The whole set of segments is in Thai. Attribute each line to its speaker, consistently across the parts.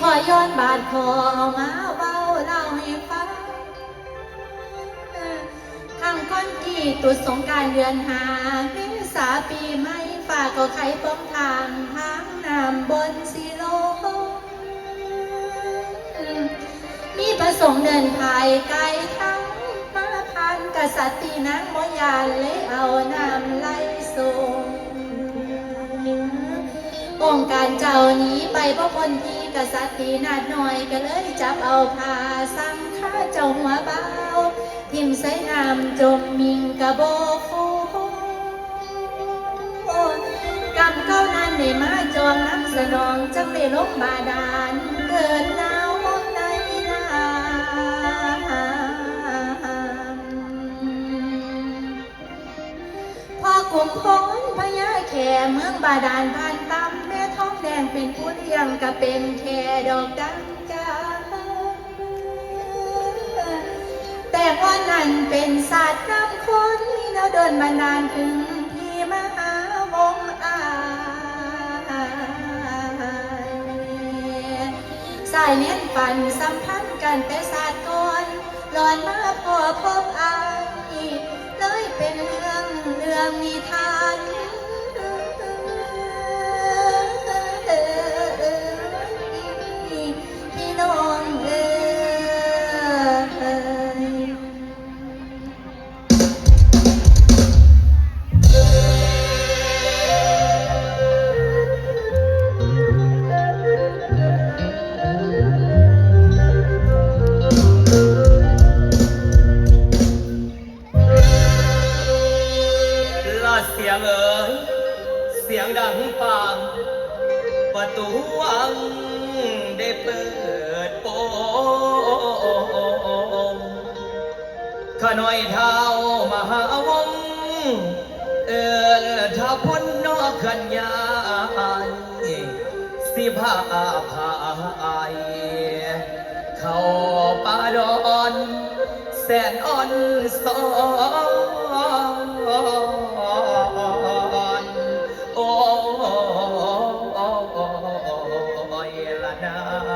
Speaker 1: ขอย้อนบาดคอมาเว้าเล่าให้ฟังคำก้อนกี่ตุดสงการเดือนหาเมษาปีไม่ฝากก็ไขป้องทางทางน้ำบนสีโลมีประสงค์เดินภายไกลทั้งมาพันกษัตริย์ตีนางมยานเลยเอาน้ำไหลส่งองค์การเจ้านี้ไปเพราะคนที่ กษัตริย์ตีนาดหน่อยก็เลยจับเอาผ้าสังข้าเจ้าหัวเบาทิมใส่น้ำจมมิงกระโบฟูกำเก้านั้นได้มาจองนักสนองจังได้ลบบาดาลเกิดหนาวในน้ำพ่อกลุ่มพงพญาแข่เมืองบาดาลผ่านตำแม่ท้องแดงเป็นผู้เลี้ ยงก็เป็นแค่ดอกดังจ้าแต่พอนั้นเป็นศาสตร์น้ำคนแล้วเดินมานานถึงที่มหาวงอายสายเน้นปันสัมพันธ์กันแต่ศาสตร์ก่อนหลอนมาพอพบอายเลยเป็นเรื่องเรื่องนิทาน เอิ
Speaker 2: นท้าพ้นนอกขันยายสิพาพายเข้าป่าดอน แสนอ่อนสอนโอ้ยละนา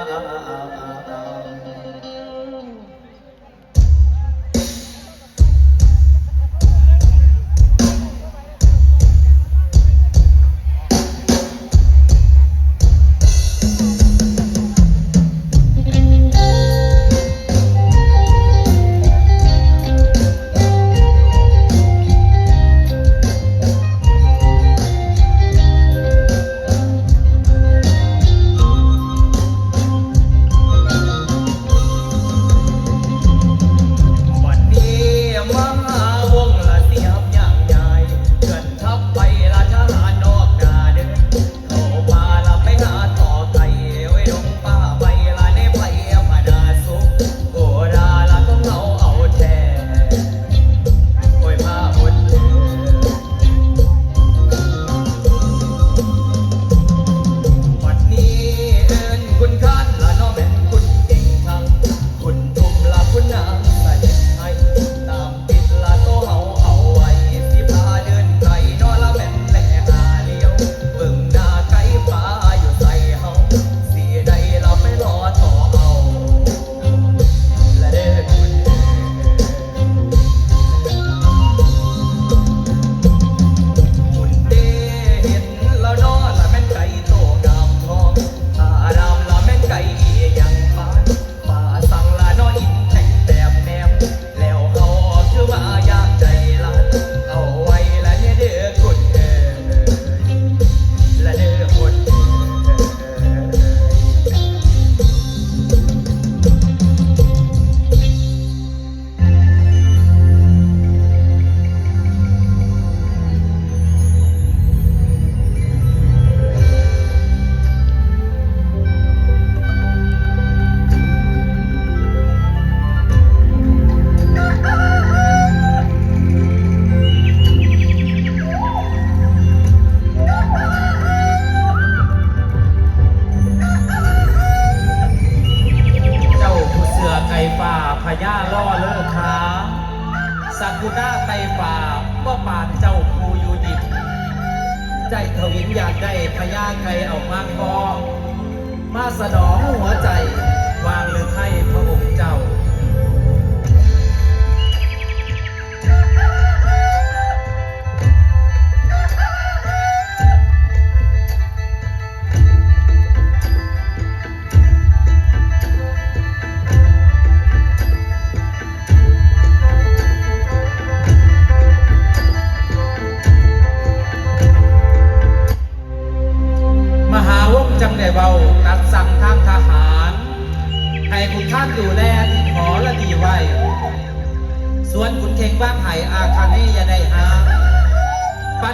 Speaker 2: มาสนองหัวใจ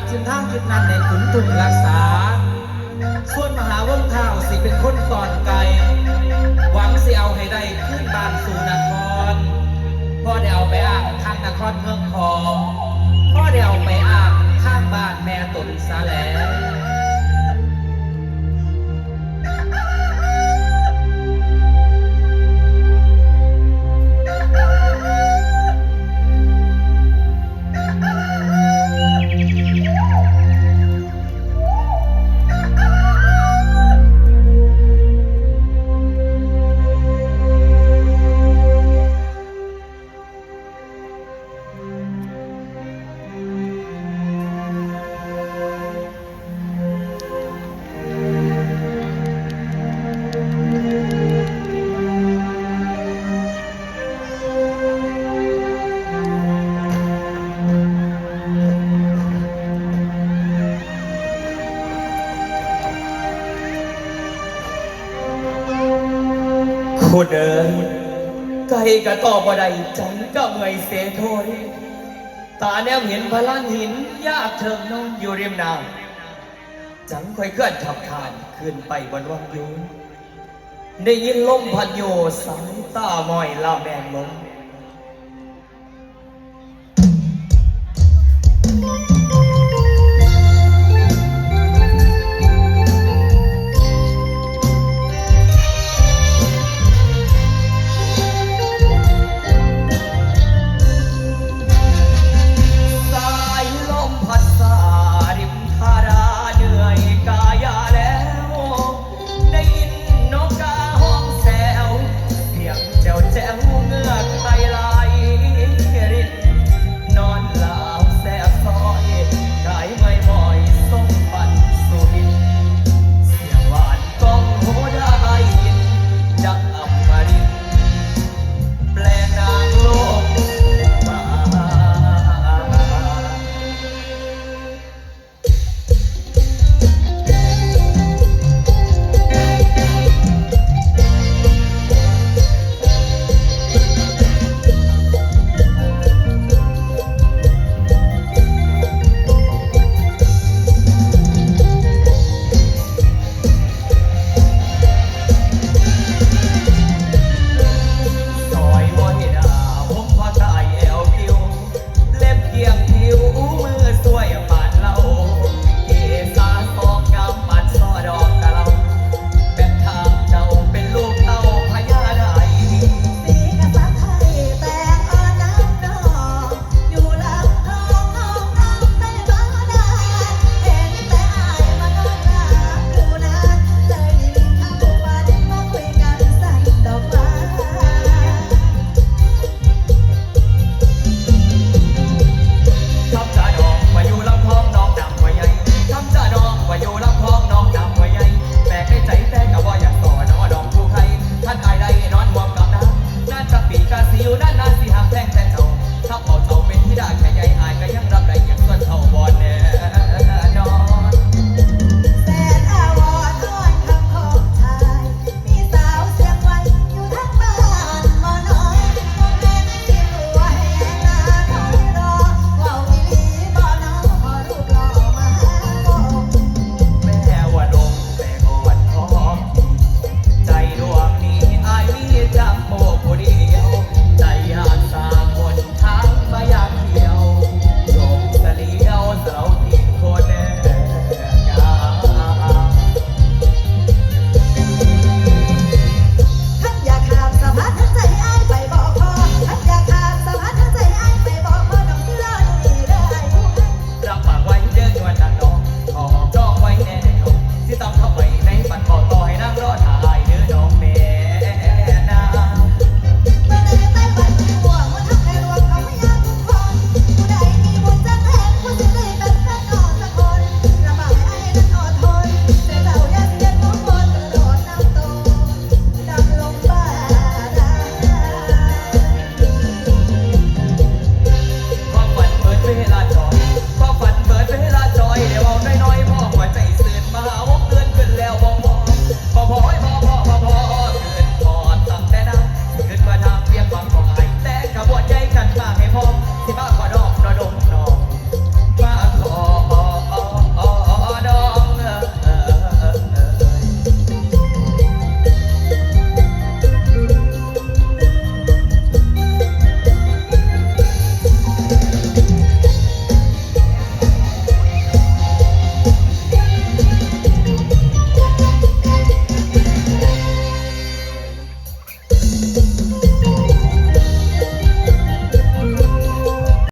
Speaker 3: ปัดชินทางจุดนั้นในขุนทุนรักษา ส่วนมหาวงเท้าสิเป็นคนก่อนไกล หวังสิเอาให้ได้ขึ้นบ้านสู่นคร พ่อได้เอาไปอ้างทางนครเมืองคอพ่อได้เอาไปอ้างข้างบ้านแม่ตนซะแล้ ว
Speaker 2: คุณเอ๋ยไก่กะตอบบ่ได้ใจก็เมื่อยเสโทยตาแนมเห็นพลังหินยากเถิงนอนอยู่ริมน้ำจังค่อยเคลื่อนขับขานขึ้นไปบนวังยูได้ยินลมพัดโยสายตาหมอยลาแมงมุม